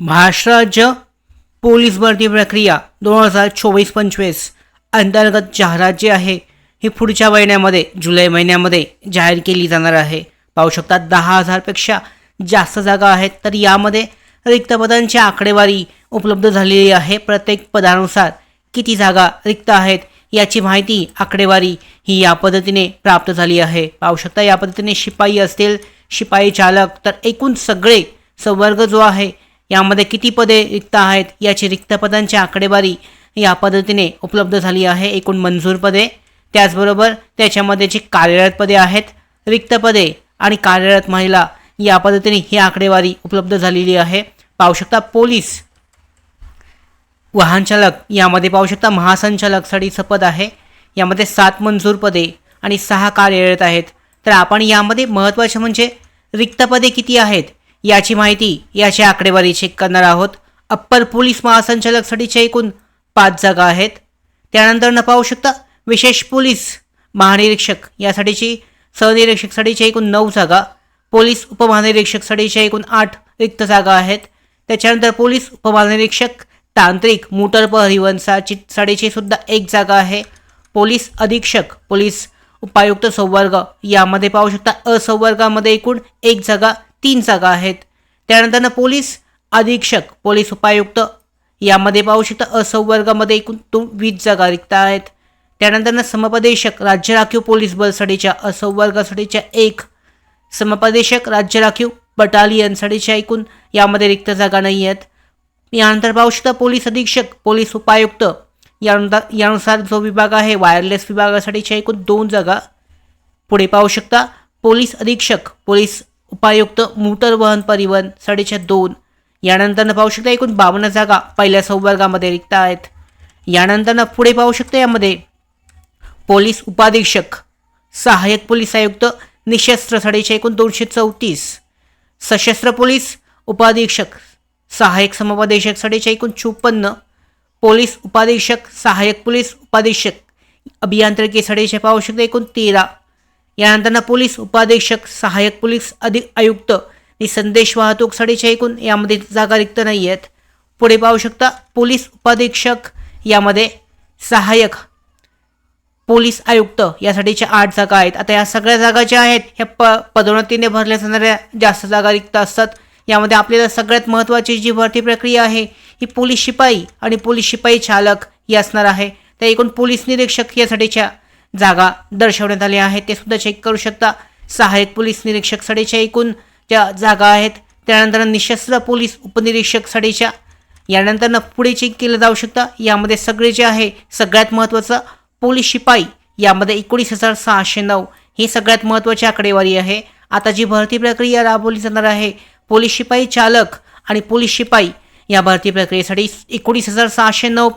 महाराष्ट्र राज्य पोलीस भरती प्रक्रिया दोन हजार चोवीस पंचवीस अंतर्गत जाहिरात जी आहे. ही पुढच्या महिन्यामध्ये जुलै महिन्यामध्ये जाहीर केली जाणार आहे. पाहू शकता दहा हजारपेक्षा जास्त जागा आहेत. तर यामध्ये रिक्त पदांची आकडेवारी उपलब्ध झालेली आहे. प्रत्येक पदानुसार किती जागा रिक्त आहेत याची माहिती आकडेवारी ही या पद्धतीने प्राप्त झाली आहे. पाहू शकता या पद्धतीने शिपाई असतील शिपाई चालक तर एकूण सगळे संवर्ग जो आहे यामध्ये किती पदे रिक्त आहेत याची रिक्त पदांची आकडेवारी या पद्धतीने उपलब्ध झाली आहे. एकूण मंजूर पदे. त्याचबरोबर त्याच्यामध्ये जी कार्यरत पदे आहेत रिक्त पदे आणि कार्यरत महिला या पद्धतीने ही आकडेवारी उपलब्ध झालेली आहे. पाहू शकता पोलीस वाहनचालक यामध्ये पाहू शकता महासंचालक सडीचं पद आहे. यामध्ये सात मंजूर पदे आणि सहा कार्यरत आहेत. तर आपण यामध्ये महत्त्वाचे म्हणजे रिक्त पदे किती आहेत? याची माहिती याच्या आकडेवारी चेक करणार आहोत. अप्पर पोलीस महासंचालकसाठीच्या एकूण पाच जागा आहेत. त्यानंतर न पाहू शकता विशेष पोलीस महानिरीक्षक यासाठीची सहनिरीक्षकसाठीच्या एकूण नऊ जागा पोलीस उपमहानिरीक्षकसाठीच्या एकूण आठ रिक्त जागा आहेत. त्याच्यानंतर पोलीस उपमहानिरीक्षक तांत्रिक मोटर परिवहनसाची साठीची सुद्धा एक जागा आहे. पोलीस अधीक्षक पोलीस उपायुक्त संवर्ग यामध्ये पाहू शकता असंवर्गामध्ये एकूण एक जागा तीन जागा आहेत. त्यानंतर पोलीस अधीक्षक पोलीस उपायुक्त. यामध्ये पाहू शकता असंवर्गामध्ये एकूण तो वीस जागा रिक्त आहेत. त्यानंतर समपदेशक राज्य राखीव पोलीस बलसाठीच्या असंवर्गासाठीच्या एक. समपदेशक राज्य राखीव बटालियनसाठीच्या एकूण यामध्ये रिक्त जागा नाही आहेत. यानंतर पाहू शकता पोलीस अधीक्षक पोलीस उपायुक्त. यानुसार यानुसार जो विभाग आहे वायरलेस विभागासाठीच्या एकूण दोन जागा. पुढे पाहू शकता पोलीस अधीक्षक पोलीस उपायुक्त मोटर वाहन परिवहन साडेच्या दोन. यानंतर पाहू शकता एकूण बावन्न जागा पहिल्या संवर्गामध्ये रिक्त आहेत. यानंतर पुढे पाहू शकता यामध्ये पोलीस उपाधीक्षक सहाय्यक पोलीस आयुक्त निशस्त्र साडेच्या एकूण दोनशे चौतीस. सशस्त्र पोलीस उपाधीक्षक सहाय्यक समोपदेशक साडेच्या एकूण चोपन्न. पोलीस उपाधीक्षक सहाय्यक पोलीस उपाधीक्षक अभियांत्रिकी साडेचे पाहू शकता एकूण तेरा. यानंतर पोलीस उपाधीक्षक सहाय्यक पोलीस अधिक आयुक्त आणि संदेश वाहतूक साडेच्या एकूण यामध्ये जागा रिक्त नाही आहेत. पुढे पाहू शकता पोलीस उपाधीक्षक यामध्ये सहाय्यक पोलीस आयुक्त यासाठीच्या आठ जागा आहेत. आता या सगळ्या जागा ज्या आहेत ह्या प पदोन्नतीने भरल्या जाणाऱ्या जास्त जागा रिक्त असतात. यामध्ये आपल्याला सगळ्यात महत्त्वाची जी भरती प्रक्रिया आहे ही पोलीस शिपाई आणि पोलीस शिपाई चालक ही असणार आहे. त्या एकूण पोलीस निरीक्षक यासाठीच्या जागा दर्शवण्यात आल्या आहेत ते सुद्धा चेक करू शकता. सहाय्यक पोलीस निरीक्षक साडेच्या एकूण ज्या जागा आहेत त्यानंतर निशस्त्र पोलीस उपनिरीक्षक साडेच्या. यानंतर पुढे चेक केलं जाऊ शकतं. यामध्ये सगळे जे आहे सगळ्यात महत्त्वाचं पोलीस शिपाई यामध्ये एकोणीस हजार सहाशे नऊ. ही सगळ्यात महत्त्वाची आकडेवारी आहे. आता जी भरती प्रक्रिया राबवली जाणार आहे पोलीस शिपाई चालक आणि पोलीस शिपाई या भरती प्रक्रियेसाठी एकोणीस हजार सहाशे नऊ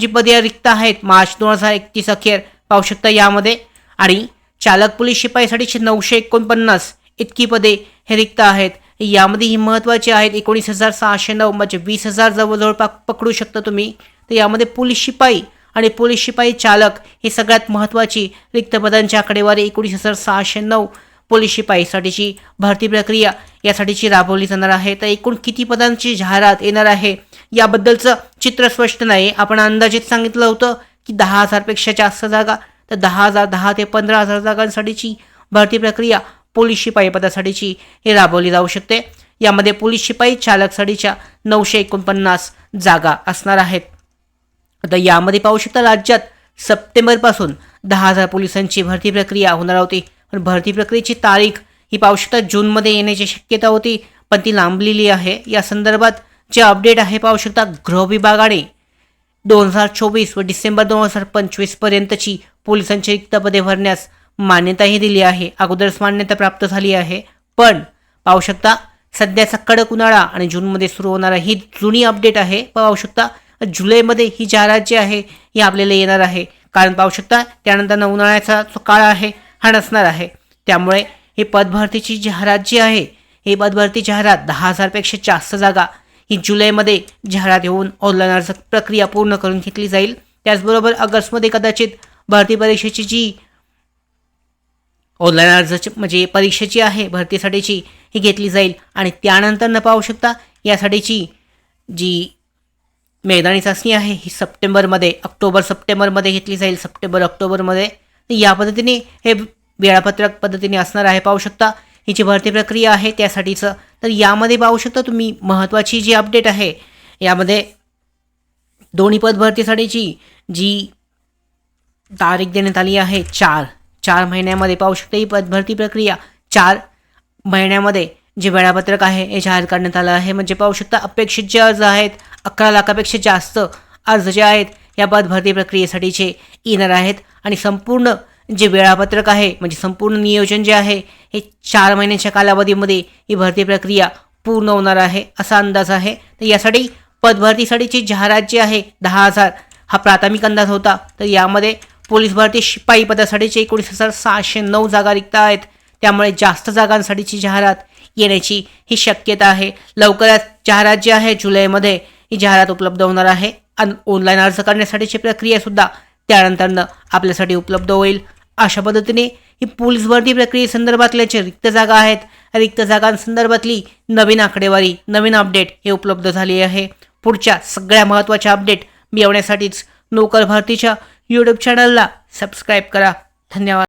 जी पदे रिक्त आहेत मार्च दोन हजार एकतीस अखेर. पाहू शकता यामध्ये. आणि चालक पोलीस शिपाईसाठीचे नऊशे एकोणपन्नास इतकी पदे हे रिक्त आहेत. यामध्ये ही महत्त्वाची आहेत. एकोणीस हजार सहाशे नऊ म्हणजे वीस हजार जवळजवळ पा पकडू शकता तुम्ही. तर यामध्ये पोलीस शिपाई आणि पोलीस शिपाई चालक ही सगळ्यात महत्त्वाची रिक्त पदांची आकडेवारी एकोणीस हजार सहाशे नऊ पोलीस शिपाईसाठीची भरती प्रक्रिया यासाठीची राबवली जाणार आहे. तर एकूण किती पदांची जाहिरात येणार आहे याबद्दलचं चित्र स्पष्ट नाही. आपण अंदाजित सांगितलं होतं की दहा हजारपेक्षा जास्त जागा तर दहा हजार दहा ते पंधरा हजार जागांसाठीची भरती प्रक्रिया पोलीस शिपाई पदासाठीची राबवली जाऊ शकते. यामध्ये पोलीस शिपाई चालकसाठीच्या नऊशे एकोणपन्नास जागा असणार आहेत. आता यामध्ये पाहू शकता राज्यात सप्टेंबरपासून दहा हजार पोलिसांची भरती प्रक्रिया होणार होती. पण भरती प्रक्रियेची तारीख ही पाहू शकता जूनमध्ये येण्याची शक्यता होती पण ती लांबलेली आहे. या संदर्भात जे अपडेट आहे पाहू शकता गृह विभागाने दोन हजार चोवीस व डिसेंबर दोन हजार पंचवीसपर्यंतची पोलिसांची रिक्त पदे भरण्यास मान्यताही दिली आहे. अगोदरच मान्यता प्राप्त झाली आहे. पण पाहू शकता सध्याचा कडक उन्हाळा आणि जूनमध्ये सुरू होणारा ही जुनी अपडेट आहे. पाहू शकता जुलैमध्ये ही जाहिरात जी आहे ही आपल्याला येणार आहे. कारण पाहू शकता त्यानंतर उन्हाळ्याचा जो काळ आहे हा नसणार आहे. त्यामुळे ही पदभरतीची जाहिरात जी आहे ही पदभरती जाहिरात दहा हजारपेक्षा जास्त जागा ही जुलैमध्ये जाहिरात येऊन ऑनलाईन अर्ज प्रक्रिया पूर्ण करून घेतली जाईल. त्याचबरोबर ऑगस्टमध्ये कदाचित भरती परीक्षेची जी ऑनलाईन अर्जाची म्हणजे परीक्षेची आहे भरतीसाठीची ही घेतली जाईल. आणि त्यानंतर न पाहू शकता यासाठीची जी मैदानी चाचणी आहे ही सप्टेंबरमध्ये ऑक्टोबर सप्टेंबरमध्ये घेतली जाईल. सप्टेंबर ऑक्टोबरमध्ये या पद्धतीने हे वेळापत्रक पद्धतीने असणार आहे. पाहू शकता ही जी भरती प्रक्रिया आहे त्यासाठीचं तर यामध्ये पाहू शकता तुम्ही महत्त्वाची जी अपडेट आहे यामध्ये दोन्ही पद भरतीसाठीची जी तारीख देण्यात आली आहे चार. चार महिन्यामध्ये पाहू शकता ही पदभरती प्रक्रिया. चार महिन्यामध्ये जे वेळापत्रक आहे हे जाहीर करण्यात आलं आहे. म्हणजे पाहू शकता अपेक्षित जे अर्ज आहेत अकरा लाखापेक्षा जास्त अर्ज जे आहेत या पदभरती प्रक्रियेसाठीचे येणार आहेत. आणि संपूर्ण जे वेळापत्रक आहे म्हणजे संपूर्ण नियोजन जे आहे हे चार महिन्याच्या कालावधीमध्ये ही भरती प्रक्रिया पूर्ण होणार आहे असा अंदाज आहे. तर यासाठी पदभरतीसाठीची जाहिरात जी आहे दहा हजार हा प्राथमिक अंदाज होता. तर यामध्ये पोलीस भरती शिपाई पदासाठीचे एकोणीस हजार सहाशे नऊ जागा रिक्त आहेत. त्यामुळे जास्त जागांसाठीची जाहिरात येण्याची ही शक्यता आहे. लवकरच जाहिरात जी आहे जुलैमध्ये ही जाहिरात उपलब्ध होणार आहे. आणि ऑनलाईन अर्ज करण्यासाठीची प्रक्रियासुद्धा त्यानंतरनं आपल्यासाठी उपलब्ध होईल. अशा पद्धतीने ही पोलीस भरती प्रक्रियेसंदर्भातल्या जे रिक्त जागा आहेत रिक्त जागांसंदर्भातली नवीन आकडेवारी नवीन अपडेट हे उपलब्ध झाली आहे. पुढच्या सगळ्या महत्त्वाच्या अपडेट मिळवण्यासाठीच नोकर भरतीच्या यूट्यूब चॅनलला सबस्क्राईब करा. धन्यवाद.